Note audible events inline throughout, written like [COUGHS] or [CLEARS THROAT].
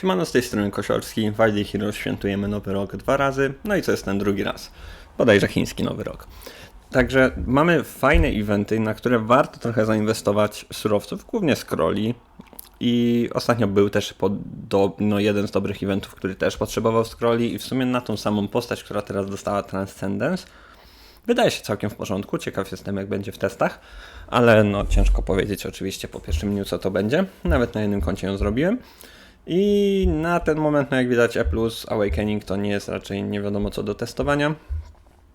Siemano z tej strony Kosiorski, w Wildly Heroes świętujemy nowy rok dwa razy, no i co jest ten drugi raz? Bodajże chiński nowy rok. Także mamy fajne eventy, na które warto trochę zainwestować surowców, głównie scrolli. I ostatnio był też podobno jeden z dobrych eventów, który też potrzebował scrolli i w sumie na tą samą postać, która teraz dostała Transcendence, wydaje się całkiem w porządku. Ciekaw jestem, jak będzie w testach, ale no ciężko powiedzieć oczywiście po pierwszym dniu, co to będzie. Nawet na jednym koncie ją zrobiłem. I na ten moment, no jak widać, E Awakening to nie jest raczej nie wiadomo co do testowania.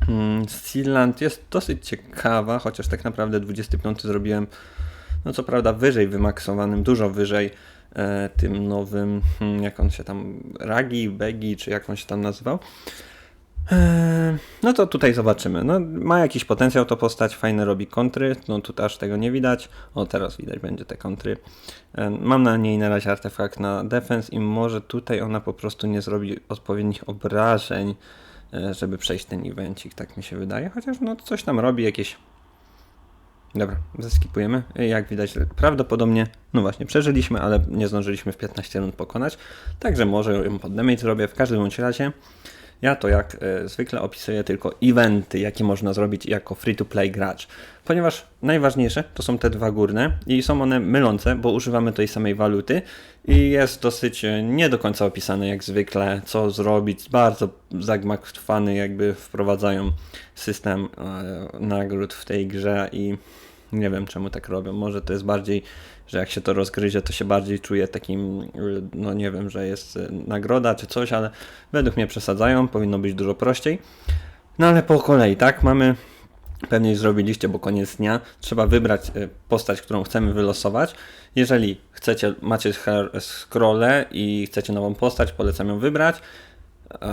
Hmm, Sealand jest dosyć ciekawa, chociaż tak naprawdę 25 zrobiłem, no co prawda wyżej wymaksowanym, dużo wyżej e, tym nowym, hmm, jak on się tam, Ragi, Begi, czy jak on się tam nazywał. Eee, no to tutaj zobaczymy. No, ma jakiś potencjał to postać, fajne robi kontry, no tu aż tego nie widać. O, teraz widać będzie te kontry. Eee, mam na niej na razie artefakt na defense i może tutaj ona po prostu nie zrobi odpowiednich obrażeń, eee, żeby przejść ten evencik, tak mi się wydaje. Chociaż no coś tam robi, jakieś... Dobra, zeskipujemy. Jak widać, prawdopodobnie, no właśnie, przeżyliśmy, ale nie zdążyliśmy w 15 rund pokonać. Także może ją pod damage zrobię. W każdym bądź razie ja to jak e, zwykle opisuję tylko eventy, jakie można zrobić jako free-to-play gracz. Ponieważ najważniejsze to są te dwa górne i są one mylące, bo używamy tej samej waluty i jest dosyć e, nie do końca opisane jak zwykle, co zrobić. Bardzo zagmatwany jakby wprowadzają system e, nagród w tej grze i nie wiem czemu tak robią. Może to jest bardziej, że jak się to rozgryzie, to się bardziej czuje takim, no nie wiem, że jest y, nagroda czy coś, ale według mnie przesadzają, powinno być dużo prościej. No ale po kolei, tak? Mamy pewnie już zrobiliście, bo koniec dnia. Trzeba wybrać y, postać, którą chcemy wylosować. Jeżeli chcecie, macie scrolle i chcecie nową postać, polecam ją wybrać.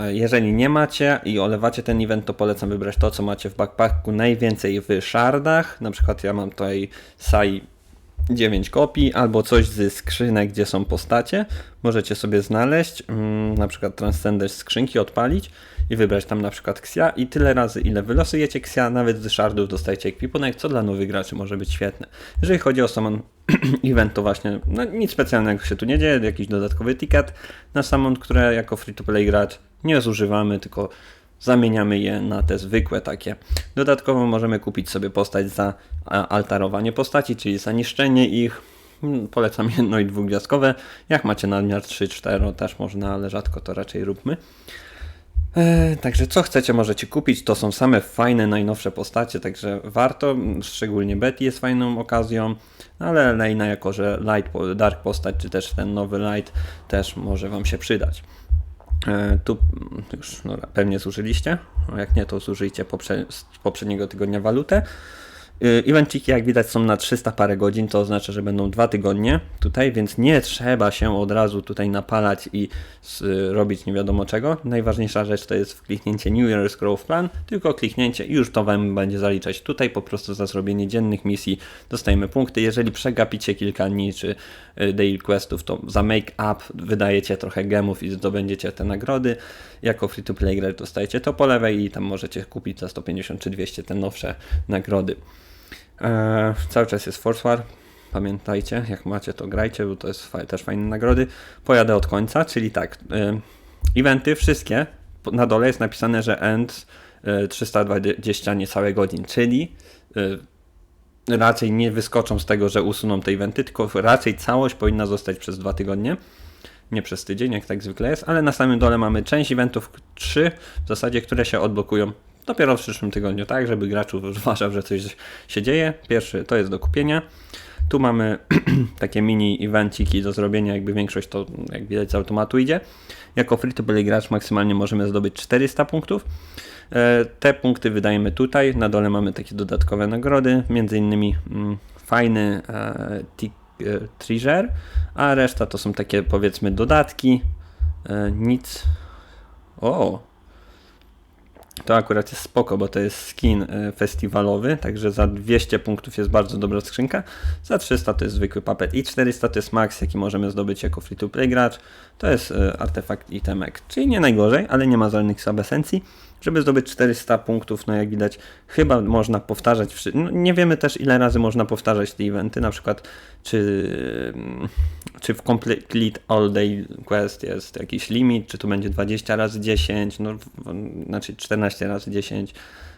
Jeżeli nie macie i olewacie ten event, to polecam wybrać to, co macie w backpacku najwięcej w shardach. Na przykład ja mam tutaj Sai 9 kopii albo coś ze skrzynek, gdzie są postacie. Możecie sobie znaleźć, mm, na przykład Transcender skrzynki odpalić i wybrać tam na przykład Xia i tyle razy ile wylosujecie Xia, nawet z shardów dostajecie ekwipunek, co dla nowych graczy może być świetne. Jeżeli chodzi o summon [CLEARS THROAT] event, to właśnie no, nic specjalnego się tu nie dzieje, jakiś dodatkowy ticket na summon, które jako free-to-play gracz nie zużywamy, tylko zamieniamy je na te zwykłe takie. Dodatkowo możemy kupić sobie postać za altarowanie postaci, czyli za niszczenie ich. Hmm, polecam jedno i dwugwiazdkowe. Jak macie nadmiar 3-4 też można, ale rzadko to raczej róbmy. E, także co chcecie możecie kupić, to są same fajne, najnowsze postacie, także warto, szczególnie Betty jest fajną okazją, ale Lejna jako, że Light, Dark postać, czy też ten nowy Light też może Wam się przydać. E, tu już no, pewnie zużyliście, jak nie to zużyjcie poprze poprzedniego tygodnia walutę. Y, evenciki jak widać są na 300 parę godzin, to oznacza, że będą dwa tygodnie tutaj, więc nie trzeba się od razu tutaj napalać i robić nie wiadomo czego. Najważniejsza rzecz to jest kliknięcie New Year's Growth Plan, tylko kliknięcie i już to Wam będzie zaliczać tutaj po prostu za zrobienie dziennych misji dostajemy punkty. Jeżeli przegapicie kilka dni czy y, daily questów, to za make up wydajecie trochę gemów i zdobędziecie te nagrody. Jako free to play gracz dostajecie to po lewej i tam możecie kupić za 150 czy 200 te nowsze nagrody. Eee, cały czas jest Force War. Pamiętajcie, jak macie to grajcie, bo to jest fa też fajne nagrody. Pojadę od końca, czyli tak, e, eventy wszystkie, na dole jest napisane, że end e, 320 niecałe godzin, czyli e, raczej nie wyskoczą z tego, że usuną te eventy, tylko raczej całość powinna zostać przez dwa tygodnie. Nie przez tydzień, jak tak zwykle jest, ale na samym dole mamy część eventów, trzy w zasadzie, które się odblokują dopiero w przyszłym tygodniu, tak, żeby gracz [LAUGHS] uważał, że coś się dzieje. Pierwszy to jest do kupienia. Tu mamy [CLEARS THROAT] takie mini evenciki do zrobienia, jakby większość to jak widać z automatu idzie. Jako free to play gracz maksymalnie możemy zdobyć 400 punktów. E, te punkty wydajemy tutaj, na dole mamy takie dodatkowe nagrody, między innymi mm, fajny e, e, treasure, a reszta to są takie powiedzmy dodatki, nic. O, to akurat jest spoko, bo to jest skin e, festiwalowy, także za 200 punktów jest bardzo dobra skrzynka, za 300 to jest zwykły papet i 400 to jest max, jaki możemy zdobyć jako free-to-play gracz, to jest e, artefakt itemek, czyli nie najgorzej, ale nie ma żadnych subesencji. Żeby zdobyć 400 punktów, no jak widać, chyba można powtarzać. No, nie wiemy też, ile razy można powtarzać te eventy. Na przykład, czy, czy w Complete All Day Quest jest jakiś limit, czy to będzie 20 razy 10, no, znaczy 14 razy 10,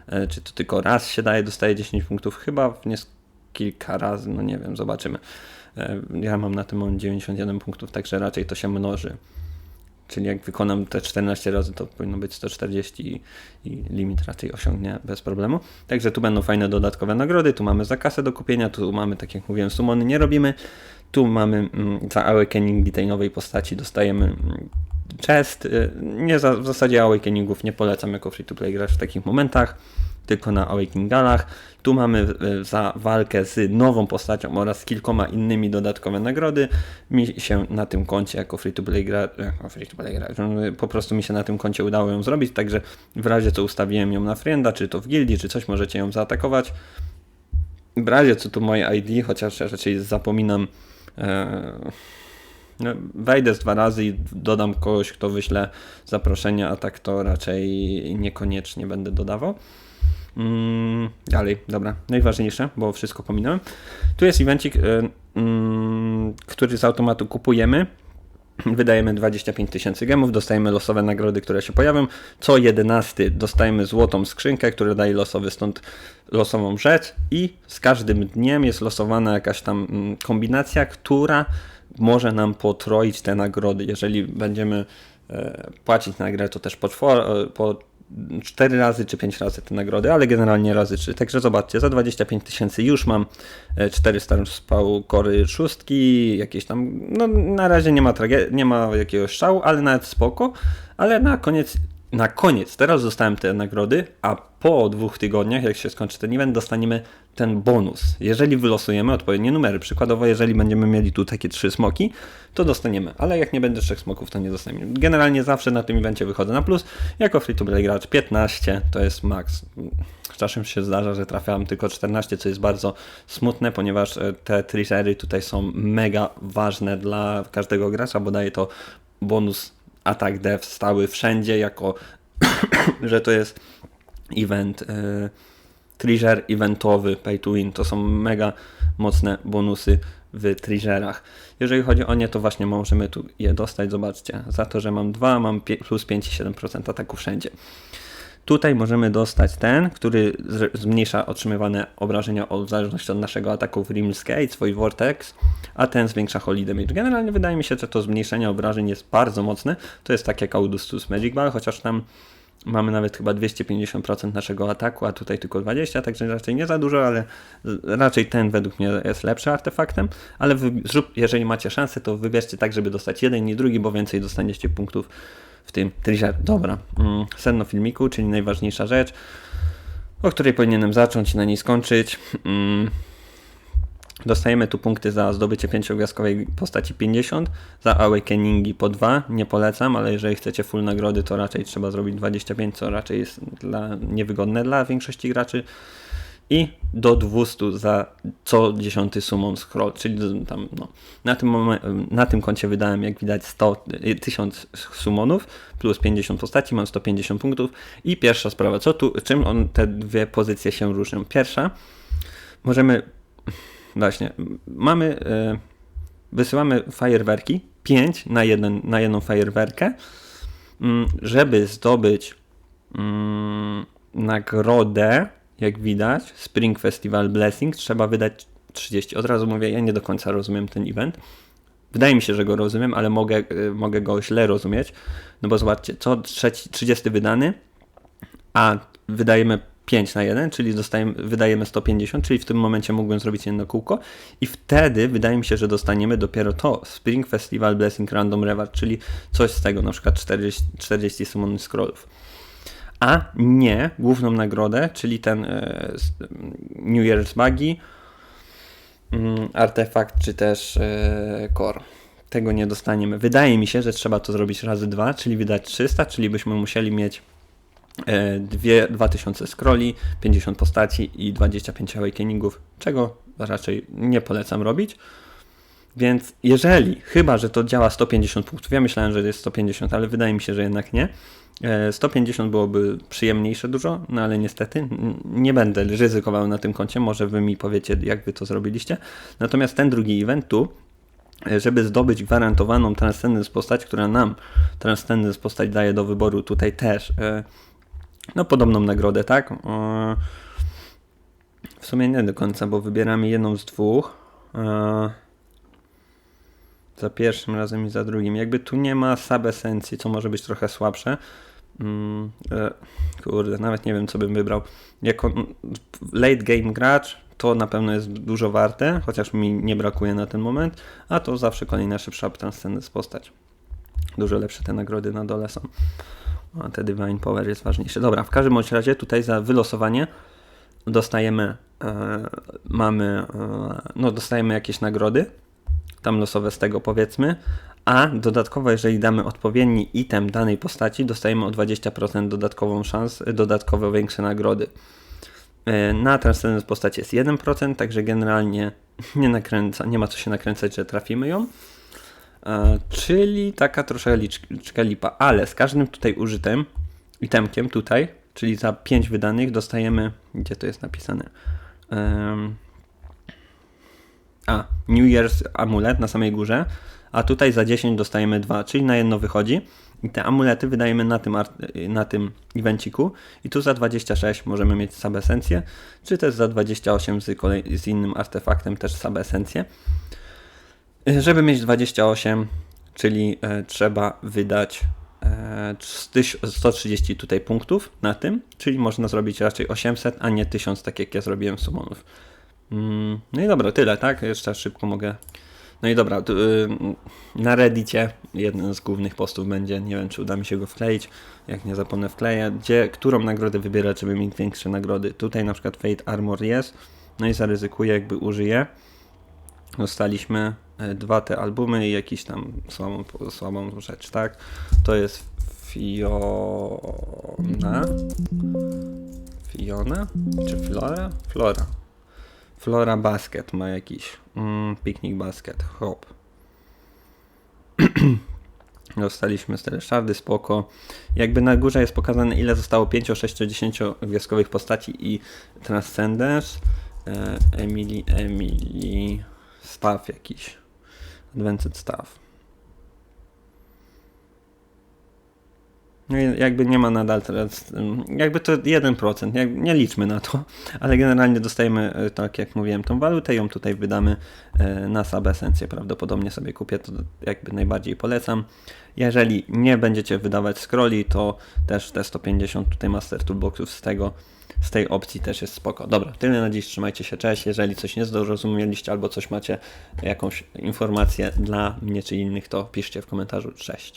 e, czy to tylko raz się daje, dostaje 10 punktów. Chyba jest kilka razy, no nie wiem, zobaczymy. E, Ja mam na tym moment 91 punktów, także raczej to się mnoży. Czyli jak wykonam te 14 razy, to powinno być 140 i, i limit raczej osiągnie bez problemu. Także tu będą fajne dodatkowe nagrody. Tu mamy za kasę do kupienia, tu mamy, tak jak mówiłem, sumony nie robimy. Tu mamy mm, za awakeningi tej nowej postaci dostajemy mm, chest. Y, Nie za, w zasadzie awakeningów nie polecam jako free to play grać w takich momentach, tylko na awakeningalach. Tu mamy y, za walkę z nową postacią oraz kilkoma innymi dodatkowe nagrody. Mi się na tym koncie jako free to play gra, jako free to play gra, po prostu mi się na tym koncie udało ją zrobić, także w razie co ustawiłem ją na frienda, czy to w gildii, czy coś, możecie ją zaatakować. W razie co tu moje ID, chociaż raczej zapominam e, no, wejdę z dwa razy i dodam kogoś, kto wyśle zaproszenie, a tak to raczej niekoniecznie będę dodawał. Mm, dalej, dobra, najważniejsze, bo wszystko pominąłem. Tu jest evencik, y, mm, który z automatu kupujemy. Wydajemy 25 tysięcy gemów, dostajemy losowe nagrody, które się pojawią. Co 11 dostajemy złotą skrzynkę, która daje losowy stąd losową rzecz i z każdym dniem jest losowana jakaś tam mm, kombinacja, która może nam potroić te nagrody. Jeżeli będziemy e, płacić na grę, to też po, czwor- e, po 4 razy czy 5 razy te nagrody, ale generalnie razy 3. Także zobaczcie, za 25 tysięcy już mam e, 400 spał kory szóstki, jakieś tam, no na razie nie ma trage- nie ma jakiegoś szału, ale nawet spoko, ale na koniec na koniec, teraz dostałem te nagrody, a po dwóch tygodniach, jak się skończy ten event, dostaniemy ten bonus. Jeżeli wylosujemy odpowiednie numery, przykładowo, jeżeli będziemy mieli tu takie trzy smoki, to dostaniemy, ale jak nie będzie trzech smoków, to nie dostaniemy. Generalnie zawsze na tym evencie wychodzę na plus. Jako free to play gracz 15 to jest max. Czasem się zdarza, że trafiałem tylko 14, co jest bardzo smutne, ponieważ e, te treasury tutaj są mega ważne dla każdego gracza, bo daje to bonus atak dev stały wszędzie, jako [COUGHS] że to jest event, y, treasure eventowy, pay to win, to są mega mocne bonusy w treasurach. Jeżeli chodzi o nie, to właśnie możemy tu je dostać, zobaczcie, za to, że mam 2, mam plus 5,7% ataku wszędzie. Tutaj możemy dostać ten, który zmniejsza otrzymywane obrażenia o- w zależności od naszego ataku w Rimskate, swój Vortex, a ten zwiększa Holy Damage. Generalnie wydaje mi się, że to zmniejszenie obrażeń jest bardzo mocne. To jest tak jak Audustus Magic Ball, chociaż tam mamy nawet chyba 250% naszego ataku, a tutaj tylko 20%, także raczej nie za dużo, ale raczej ten według mnie jest lepszy artefaktem, ale jeżeli macie szansę, to wybierzcie tak, żeby dostać jeden i drugi, bo więcej dostaniecie punktów w tym treasure. Dobra, mm, sedno filmiku, czyli najważniejsza rzecz, o której powinienem zacząć i na niej skończyć. Mm, Dostajemy tu punkty za zdobycie pięciogwiazdkowej postaci 50, za awakeningi po 2, nie polecam, ale jeżeli chcecie full nagrody, to raczej trzeba zrobić 25, co raczej jest dla, niewygodne dla większości graczy. I do 200 za co dziesiąty summon scroll, czyli tam no, na tym, na tym koncie wydałem jak widać 100, y, 1000 summonów plus 50 postaci, mam 150 punktów i pierwsza sprawa, co tu, czym on, te dwie pozycje się różnią? Pierwsza, możemy Właśnie. Mamy, e, wysyłamy fajerwerki, 5 na, jeden, na jedną fajerwerkę, mm, żeby zdobyć mm, nagrodę, jak widać, Spring Festival Blessing, trzeba wydać 30. Od razu mówię, ja nie do końca rozumiem ten event. Wydaje mi się, że go rozumiem, ale mogę, e, mogę go źle rozumieć. No bo zobaczcie, co trzeci, 30 wydany, a wydajemy 5 na 1, czyli dostajemy, wydajemy 150, czyli w tym momencie mógłbym zrobić jedno kółko i wtedy wydaje mi się, że dostaniemy dopiero to Spring Festival Blessing Random Reward, czyli coś z tego, na przykład 40, 40 summon scrollów. A nie główną nagrodę, czyli ten e, New Year's Buggy, mm, artefakt czy też e, core. Tego nie dostaniemy. Wydaje mi się, że trzeba to zrobić razy dwa, czyli wydać 300, czyli byśmy musieli mieć e, dwie, 2000 scrolli, 50 postaci i 25 awakeningów, czego raczej nie polecam robić. Więc jeżeli, chyba że to działa 150 punktów, ja myślałem, że jest 150, ale wydaje mi się, że jednak nie, E, 150 byłoby przyjemniejsze dużo, no ale niestety nie będę ryzykował na tym koncie, może wy mi powiecie jak wy to zrobiliście. Natomiast ten drugi event tu, e, żeby zdobyć gwarantowaną Transcendence postać, która nam Transcendence postać daje do wyboru tutaj też e, no podobną nagrodę, tak? E, w sumie nie do końca, bo wybieramy jedną z dwóch. Za pierwszym razem i za drugim. Jakby tu nie ma subesencji, co może być trochę słabsze. Mm, e, kurde, nawet nie wiem, co bym wybrał. Jako late game gracz to na pewno jest dużo warte, chociaż mi nie brakuje na ten moment, a to zawsze kolejna szybsza transcendence postać. Dużo lepsze te nagrody na dole są. A te Divine Power jest ważniejsze. Dobra, w każdym bądź razie tutaj za wylosowanie dostajemy, e, mamy, e, no dostajemy jakieś nagrody, tam losowe z tego powiedzmy, a dodatkowo jeżeli damy odpowiedni item danej postaci, dostajemy o 20% dodatkową szansę, dodatkowo większe nagrody. E, Na Transcendence postać jest 1%, także generalnie nie nakręca, nie ma co się nakręcać, że trafimy ją. E, Czyli taka troszeczkę lipa, ale z każdym tutaj użytym itemkiem tutaj, czyli za 5 wydanych dostajemy, gdzie to jest napisane? A, New Year's amulet na samej górze, a tutaj za 10 dostajemy 2, czyli na jedno wychodzi. I te amulety wydajemy na tym, na tym evenciku. I tu za 26 możemy mieć sabesencję, czy też za 28 z, kolej- z innym artefaktem też sabesencję. Żeby mieć 28, czyli e, trzeba wydać e, tyś- 130 tutaj punktów na tym, czyli można zrobić raczej 800, a nie 1000, tak jak ja zrobiłem summonów. Mm, No i dobra, tyle, tak? Jeszcze szybko mogę. No i dobra, y, na Reddicie jeden z głównych postów będzie, nie wiem czy uda mi się go wkleić, jak nie zapomnę wkleję, gdzie, którą nagrodę wybierać, żeby mieć większe nagrody. Tutaj na przykład Fate Armor jest, no i zaryzykuję, jakby użyję. Dostaliśmy e, dwa te albumy i jakiś tam słabą, słabą rzecz, tak? To jest Fiona. Fiona? Czy Flora? Flora. Flora Basket ma jakiś. Mm, Picnic Basket. Hop. [CLEARS THROAT] Dostaliśmy stare szardy, spoko. Jakby na górze jest pokazane ile zostało 5, 6, 10 gwiazdkowych postaci i Transcendence. Emily, Emily. Staff jakiś. Advanced Staff. No i jakby nie ma nadal teraz, jakby to 1%, jak, nie liczmy na to, ale generalnie dostajemy, e, tak jak mówiłem, tą walutę, ją tutaj wydamy e, na sabesencję, prawdopodobnie sobie kupię, to jakby najbardziej polecam. Jeżeli nie będziecie wydawać scrolli, to też te 150 tutaj Master Toolboxów z tego, z tej opcji też jest spoko. Dobra, tyle na dziś, trzymajcie się, cześć. Jeżeli coś nie zrozumieliście albo coś macie, jakąś informację dla mnie czy innych, to piszcie w komentarzu, cześć.